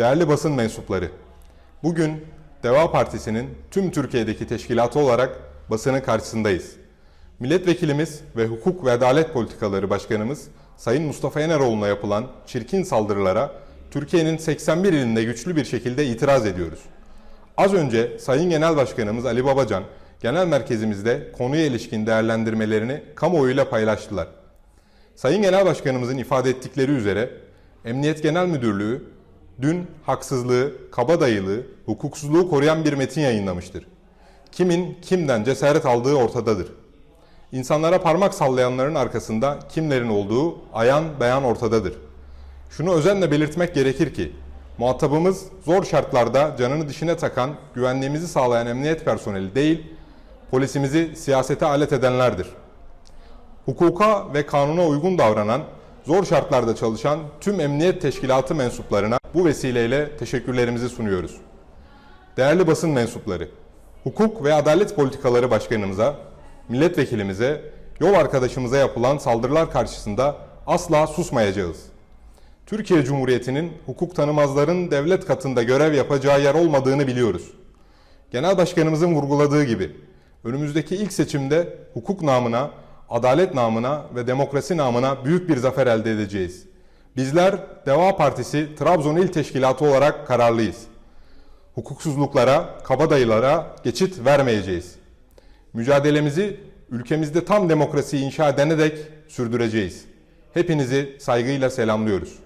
Değerli basın mensupları, bugün Deva Partisi'nin tüm Türkiye'deki teşkilatı olarak basının karşısındayız. Milletvekilimiz ve Hukuk ve Adalet Politikaları Başkanımız Sayın Mustafa Yeneroğlu'na yapılan çirkin saldırılara Türkiye'nin 81 ilinde güçlü bir şekilde itiraz ediyoruz. Az önce Sayın Genel Başkanımız Ali Babacan, genel merkezimizde konuya ilişkin değerlendirmelerini kamuoyuyla paylaştılar. Sayın Genel Başkanımızın ifade ettikleri üzere Emniyet Genel Müdürlüğü dün haksızlığı, kabadayılığı, hukuksuzluğu koruyan bir metin yayınlamıştır. Kimin kimden cesaret aldığı ortadadır. İnsanlara parmak sallayanların arkasında kimlerin olduğu ayan beyan ortadadır. Şunu özenle belirtmek gerekir ki muhatabımız zor şartlarda canını dişine takan, güvenliğimizi sağlayan emniyet personeli değil, polisimizi siyasete alet edenlerdir hukuka ve kanuna uygun davranan, zor şartlarda çalışan tüm emniyet teşkilatı mensuplarına bu vesileyle teşekkürlerimizi sunuyoruz. Değerli basın mensupları, Hukuk ve Adalet Politikaları Başkanımıza, milletvekilimize, yol arkadaşımıza yapılan saldırılar karşısında asla susmayacağız. Türkiye Cumhuriyeti'nin hukuk tanımazların devlet katında görev yapacağı yer olmadığını biliyoruz. Genel Başkanımızın vurguladığı gibi önümüzdeki ilk seçimde hukuk namına, adalet namına ve demokrasi namına büyük bir zafer elde edeceğiz. Bizler Deva Partisi Trabzon İl Teşkilatı olarak kararlıyız. Hukuksuzluklara, kabadayılara geçit vermeyeceğiz. Mücadelemizi ülkemizde tam demokrasiyi inşa edene dek sürdüreceğiz. Hepinizi saygıyla selamlıyoruz.